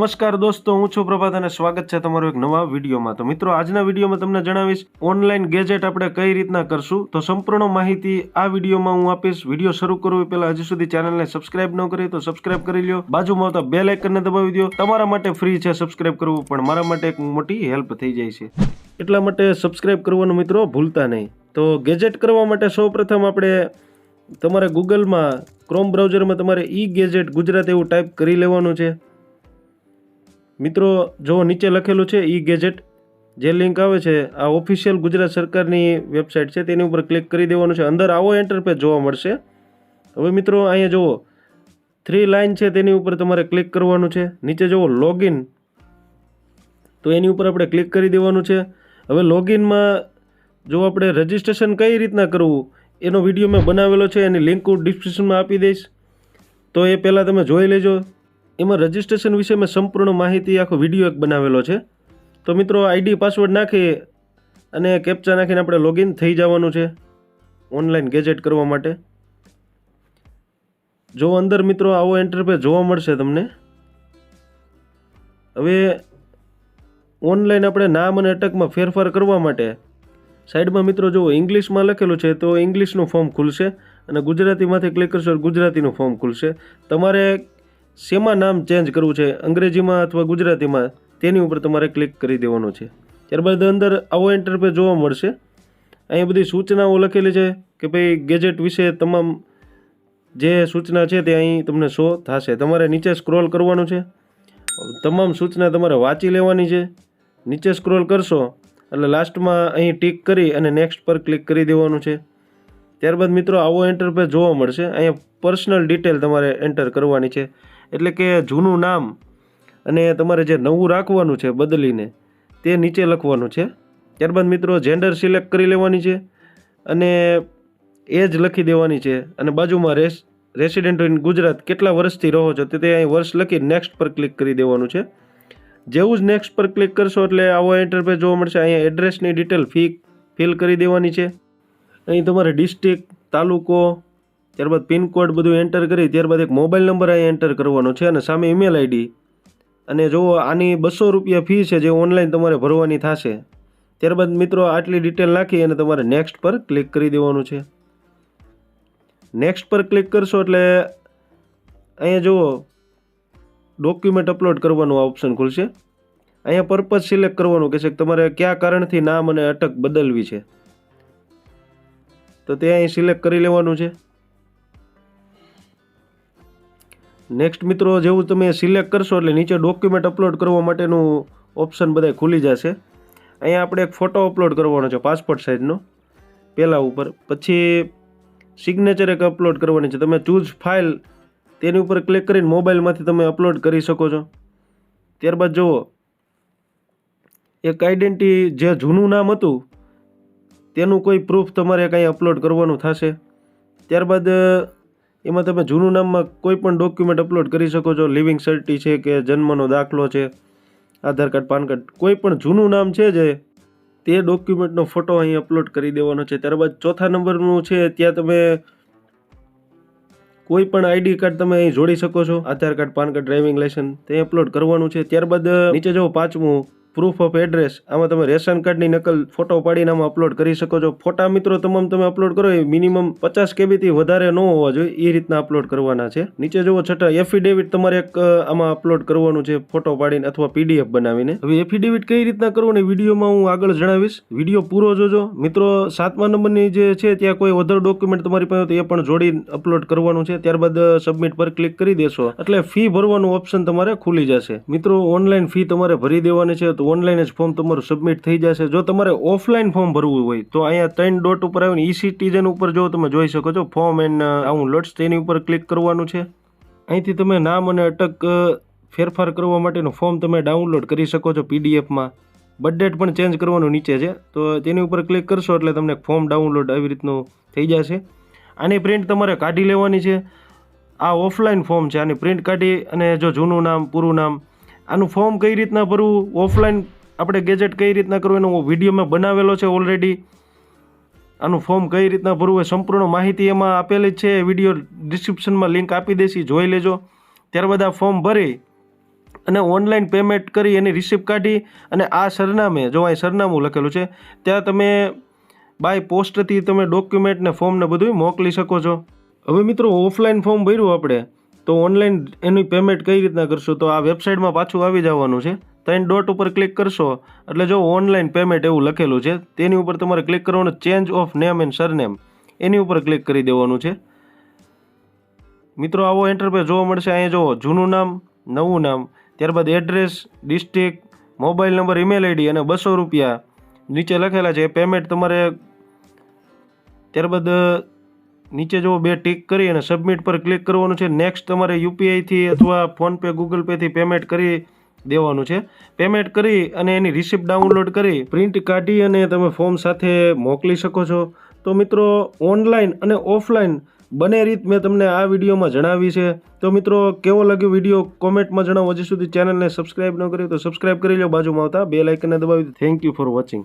નમસ્કાર દોસ્તો, હું છું પ્રભાત અને સ્વાગત છે તમારું એક નવા વિડીયોમાં. તો મિત્રો, આજના વિડીયોમાં તમને જણાવીશ ઓનલાઈન ગેજેટ આપણે કઈ રીતના કરશું? તો સંપૂર્ણ માહિતી આ વિડીયોમાં હું આપીશ. વીડિયો શરૂ કરવું પહેલા હજી સુધી ચેનલને સબસ્ક્રાઇબ ન કરી તો સબસ્ક્રાઇબ કરી લ્યો. બાજુમાં આવતા બે લાઇકનને દબાવી દો તમારા માટે ફ્રી છે સબસ્ક્રાઇબ કરવું, પણ મારા માટે એક મોટી હેલ્પ થઈ જાય છે. એટલા માટે સબસ્ક્રાઇબ કરવાનું મિત્રો ભૂલતા નહીં. તો ગેજેટ કરવા માટે સૌપ્રથમ આપણે તમારે ગૂગલમાં ક્રોમ બ્રાઉઝરમાં તમારે ઈ ગેજેટ ગુજરાત એવું ટાઈપ કરી લેવાનું છે. મિત્રો, જો નીચે લખેલું છે ઈ ગેજેટ, જે લિંક આવે છે, આ ઓફિશિયલ ગુજરાત સરકારની વેબસાઇટ છે, તેની ઉપર ક્લિક કરી દેવાનું છે. અંદર આવો એન્ટરપેજ જોવા મળશે. હવે મિત્રો, અહીંયા જુઓ. થ્રી લાઇન છે, તેની ઉપર તમારે ક્લિક કરવાનું છે. નીચે જુઓ લોગિન તો એની ઉપર આપણે ક્લિક કરી દેવાનું છે. હવે લોગિનમાં જો આપણે રજિસ્ટ્રેશન કઈ રીતના કરવું, એનો વીડિયો મેં બનાવેલો છે, એની લિંક હું ડિસ્ક્રિપ્શનમાં આપી દઈશ. તો એ પહેલાં તમે જોઈ લેજો. એમાં રજિસ્ટ્રેશન વિશે મેં સંપૂર્ણ માહિતી આખો વીડિયો એક બનાવેલો છે. તો મિત્રો આઈડી પાસવર્ડ નાખી અને કેપ્ચા નાખીને આપણે લોગિન થઈ જવાનું છે ઓનલાઈન ગેજેટ કરવા માટે. જો અંદર મિત્રો આવો એન્ટરપેજ જોવા મળશે તમને. હવે ઓનલાઈન આપણે નામ અને અટકમાં ફેરફાર કરવા માટે સાઈડમાં મિત્રો જો ઇંગ્લિશમાં લખેલું છે, તો ઇંગ્લિશનું ફોર્મ ખુલશે અને ગુજરાતીમાંથી ક્લિક કરશો ગુજરાતીનું ફોર્મ ખુલશે. તમારે શેમાં નામ ચેન્જ કરવું છે? અંગ્રેજીમાં અથવા ગુજરાતીમાં? તેની ઉપર તમારે ક્લિક કરી દેવાનું છે. ત્યારબાદ અંદર આવો એન્ટરપેજ જોવા મળશે. અહીંયા બધી સૂચનાઓ લખેલી છે કે ભાઈ ગેજેટ વિશે તમામ જે સૂચના છે તે અહીં તમને શો થશે. તમારે નીચે સ્ક્રોલ કરવાનું છે. તમામ સૂચના તમારે વાંચી લેવાની છે. નીચે સ્ક્રોલ કરશો, એટલે લાસ્ટમાં અહીં ટીક કરી અને નેક્સ્ટ પર ક્લિક કરી દેવાનું છે. ત્યારબાદ મિત્રો આવો એન્ટરપેજ જોવા મળશે. અહીંયા પર્સનલ ડિટેલ તમારે એન્ટર કરવાની છે. એટલે કે જૂનું નામ અને તમારે જે નવું રાખવાનું છે બદલીને, તે નીચે લખવાનું છે. ત્યારબાદ મિત્રો જેન્ડર સિલેક્ટ કરી લેવાની છે અને એજ લખી દેવાની છે. અને બાજુમાં રેસ રેસિડેન્ટ ઇન ગુજરાત કેટલા વર્ષથી રહો છો તે અહીં વર્ષ લખી નેક્સ્ટ પર ક્લિક કરી દેવાનું છે. જેવું જ નેક્સ્ટ પર ક્લિક કરશો એટલે આવો એન્ટરપેજ જોવા મળશે. અહીંયા એડ્રેસની ડિટેલ ફી ફિલ કરી દેવાની છે. અહીં તમારે ડિસ્ટ્રિક્ટ તાલુકો ત્યારબાદ પિનકોડ બધું એન્ટર કરી, ત્યારબાદ એક મોબાઈલ નંબર અહીં એન્ટર કરવાનો છે અને સામે ઈમેલ આઈડી અને જો આની બસો રૂપિયા ફી છે જે ઓનલાઈન તમારે ભરવાની થશે, ત્યારબાદ મિત્રો આટલી ડિટેલ નાખી અને તમારે નેક્સ્ટ પર ક્લિક કરી દેવાનું છે. નેક્સ્ટ પર ક્લિક કરશો એટલે અહીંયા જુઓ ડોક્યુમેન્ટ અપલોડ કરવાનું આ ઓપ્શન ખુલશે. અહીંયા પર્પઝ સિલેક્ટ કરવાનું કહેશે તમારે કયા કારણથી નામ અને અટક બદલવી છે. તો તે અહીં સિલેક્ટ કરી લેવાનું છે. નેક્સ્ટ મિત્રો, જેવું તમે સિલેક્ટ કરશો એટલે નીચે ડોક્યુમેન્ટ અપલોડ કરવા માટેનું ઓપ્શન બધા ખુલી જશે. અહીંયા આપણે એક ફોટો અપલોડ કરવાનો છે પાસપોર્ટ સાઇઝનો પહેલાં ઉપર. પછી સિગ્નેચર એક અપલોડ કરવાની છે. તમે ચૂઝ ફાઇલ તેની ઉપર ક્લિક કરીને મોબાઈલમાંથી તમે અપલોડ કરી શકો છો. ત્યારબાદ જુઓ. એક આઈડેન્ટિટી જે જૂનું નામ હતું, તેનું કોઈ પ્રૂફ તમારે કંઈ અપલોડ કરવાનું થશે. ત્યારબાદ એમાં તમે જૂનું નામમાં કોઈ પણ ડોક્યુમેન્ટ અપલોડ કરી શકો છો. લિવિંગ સર્ટી છે કે જન્મનો દાખલો છે. આધાર કાર્ડ પાન કાર્ડ કોઈ પણ જૂનું નામ છે જે તે ડોક્યુમેન્ટનો ફોટો અહીં અપલોડ કરી દેવાનો છે. ત્યારબાદ ચોથા નંબરનું છે, ત્યાં તમે કોઈ પણ આઈડી કાર્ડ તમે અહીં જોડી શકો છો. Aadhaar card PAN card driving licence તે અપલોડ કરવાનું છે. ત્યારબાદ નીચે જો પાંચમું. પ્રૂફ ઓફ એડ્રેસ આમાં તમે રેશન કાર્ડની નકલ ફોટો પાડીને આમાં અપલોડ કરી શકો છો. ફોટા મિત્રો તમામ તમે અપલોડ કરો, એ મિનિમમ પચાસ કેબીથી વધારે ન હોવા જોઈએ. એ રીતના અપલોડ કરવાના છે. નીચે જુઓ, છઠ્ઠા એફિડેવિટ તમારે એક આમાં અપલોડ કરવાનું છે ફોટો પાડીને અથવા પીડીએફ બનાવીને. હવે એફિડેવિટ કઈ રીતના કરવું ને વિડીયોમાં હું આગળ જણાવીશ. વીડિયો પૂરો જોજો. મિત્રો, સાતમા નંબરની જે છે, ત્યાં કોઈ અધર ડોક્યુમેન્ટ તમારી પાસે એ પણ જોડી અપલોડ કરવાનું છે. ત્યારબાદ સબમિટ પર ક્લિક કરી દેશો. એટલે ફી ભરવાનું ઓપ્શન તમારે ખુલી જશે. મિત્રો ઓનલાઈન ફી તમારે ભરી દેવાની છે તો ઓનલાઈન જ ફોર્મ તમારું સબમિટ થઈ જશે. જો તમારે ઓફલાઈન ફોર્મ ભરવું હોય, તો અહીંયા ત્રણ ડોટ ઉપર આવીને ઈ સિટીઝન ઉપર જો તમે જોઈ શકો છો ફોર્મ એન્ડ ડાઉનલોડ્સ તેની ઉપર ક્લિક કરવાનું છે. અહીંથી તમે નામ અને અટક ફેરફાર કરવા માટેનું ફોર્મ તમે ડાઉનલોડ કરી શકો છો પીડીએફમાં બડેટ પણ ચેન્જ કરવાનું નીચે છે. તો તેની ઉપર ક્લિક કરશો એટલે તમને ફોર્મ ડાઉનલોડ આવી રીતનું થઈ જશે. આની પ્રિન્ટ તમારે કાઢી લેવાની છે. આ ઓફલાઈન ફોર્મ છે. આની પ્રિન્ટ કાઢી અને જો જૂનું નામ, પૂરું નામ આનું ફોર્મ કઈ રીતના ભરવું ઓફલાઈન આપણે ગેજેટ કઈ રીતના કરવું એનો વીડિયો મેં બનાવેલો છે ઓલરેડી આનું ફોર્મ કઈ રીતના ભરવું એ સંપૂર્ણ માહિતી એમાં આપેલી છે. વીડિયો ડિસ્ક્રિપ્શનમાં લિંક આપી દેશી જોઈ લેજો. ત્યારબાદ આ ફોર્મ ભરી અને ઓનલાઈન પેમેન્ટ કરી એની રિસિપ્ટ કાઢી અને આ સરનામે, જો અહીં સરનામું લખેલું છે, ત્યાં તમે બાય પોસ્ટથી તમે ડોક્યુમેન્ટને ફોર્મને બધું મોકલી શકો છો. હવે મિત્રો ઓફલાઈન ફોર્મ ભર્યું આપણે. તો ઓનલાઈન એની પેમેન્ટ કઈ રીતના કરશું? તો આ વેબસાઇટમાં પાછું આવી જવાનું છે. ત્રણ ડોટ ઉપર ક્લિક કરશો. એટલે જો ઓનલાઈન પેમેન્ટ એવું લખેલું છે, તેની ઉપર તમારે ક્લિક કરવાનું change of name and surname એની ઉપર ક્લિક કરી દેવાનું છે. મિત્રો, આવો એન્ટરપેજ જોવા મળશે. અહીંયા જુઓ, જૂનું નામ, નવું નામ. ત્યારબાદ address district mobile number email ID અને બસો રૂપિયા નીચે લખેલા છે. પેમેન્ટ તમારે ત્યારબાદ નીચે જો બે ટીક કરી અને સબમિટ પર ક્લિક કરવાનું છે. નેક્સ્ટ તમારે યુપીઆઈથી અથવા ફોનપે ગૂગલ પેથી પેમેન્ટ કરી દેવાનું છે. પેમેન્ટ કરી અને એની રિસિપ્ટ ડાઉનલોડ કરી પ્રિન્ટ કાઢી અને તમે ફોર્મ સાથે મોકલી શકો છો. તો મિત્રો ઓનલાઈન અને ઓફલાઈન બંને રીત મેં તમને આ વિડીયોમાં જણાવી છે. તો મિત્રો, કેવો લાગ્યો વીડિયો? કોમેન્ટમાં જણાવો. હજી સુધી ચેનલને સબસ્ક્રાઇબ ન કરી તો સબસ્ક્રાઇબ કરી લો. બાજુમાં આવતા બે લાઇકને દબાવી થેન્ક યુ ફોર વોચિંગ